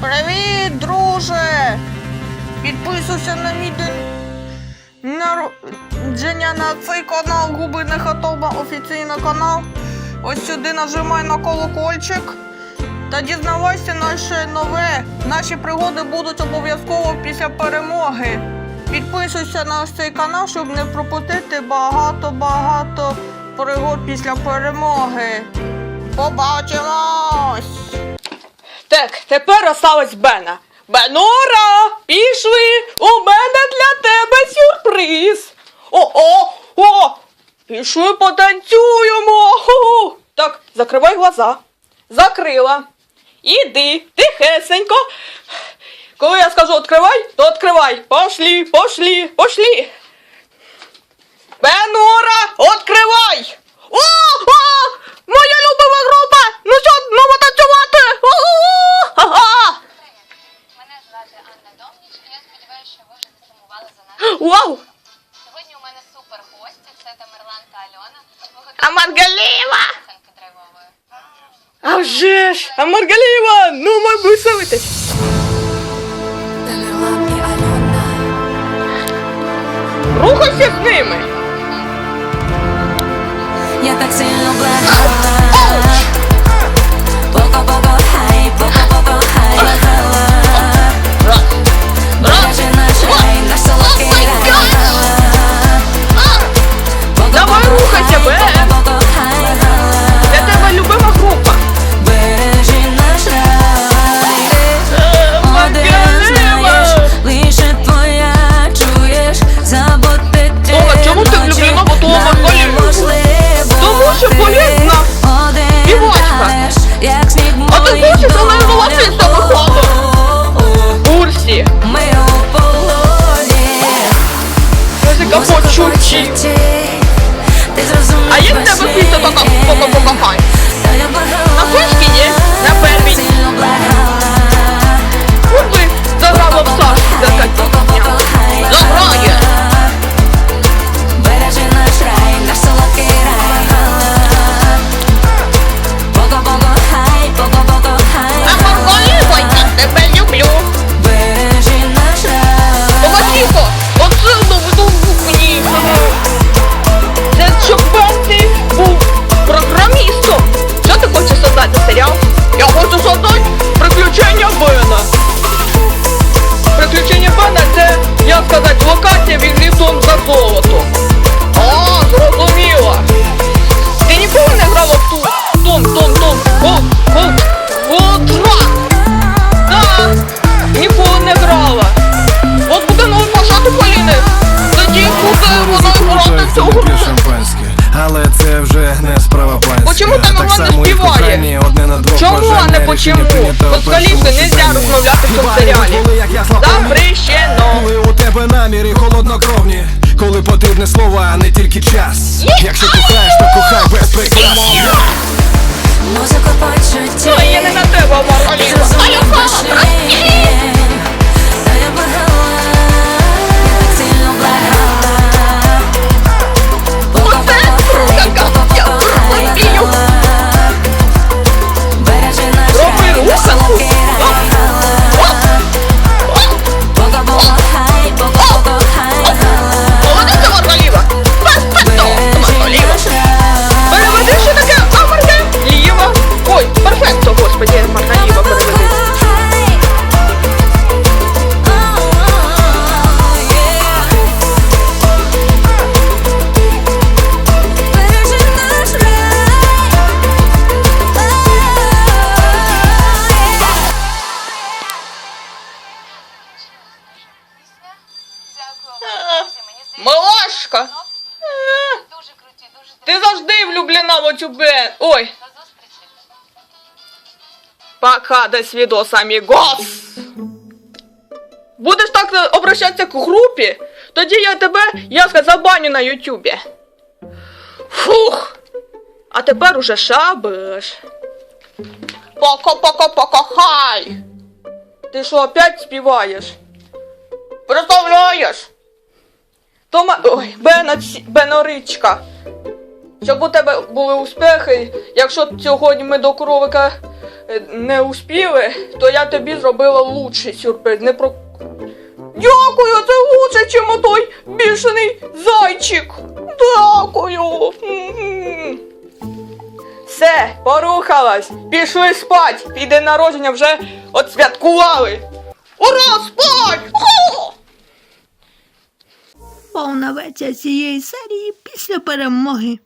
Привіт, друже! Підписуйся на мій народження на цей канал Губи не Хатоба, офіційний канал. Ось сюди нажимай на колокольчик та дізнавайся наше нове. Наші пригоди будуть обов'язково після перемоги. Підписуйся на цей канал, щоб не пропустити багато-багато пригод після перемоги. Побачимось! Так, тепер осталось Бена. Бенора, пішли! У мене для тебе сюрприз. О-о! О! Пішли потанцюємо. Ху-ху. Так, закривай глаза. Закрила. Іди, тихесенько. Коли я скажу відкривай, то відкривай. Пошлі, пошлі, пошлі. Бенора, відкривай! О! О! Моя любима група! Ну що, ну танцювати? О-о-о! Мене звати Анна Домніч, і я сподіваюся, що ви вже засумували за нами. Вау! Сьогодні у мене супер гості, це Тамерлан та Альона. А драйвової? А вже ж! А Маргаліва! Ну, ми виселитесь! Тамерлан. Рухайся з ними! Я так сильно благала. Чому, а не почему? прийнято От Каліфи нельзя розмовляти в цьому серіалі. Запрещено. Коли у тебе наміри холоднокровні, коли потрібне слово, а не тільки час. Якщо кохаєш, завжди влюблена в Бен. Ой. Пока, до свидос, амігос. Будеш так е, обращатися к групі, тоді я тебе, я забаню на Ютубі. Фух. А тепер уже шабаш. Пока-пока-пока, хай. Ти що, опять співаєш? Представляєш? Тома... Ой, Бена... Беноричка. Щоб у тебе були успіхи, якщо сьогодні ми до коровика е, не успіли, то я тобі зробила лучший сюрприз. Не про. Дякую, це лучше, чим той бішений зайчик. Дякую. Все, порухалась. Пішли спать. День народження вже отсвяткували. Ура, спать! Повна версія цієї серії після перемоги.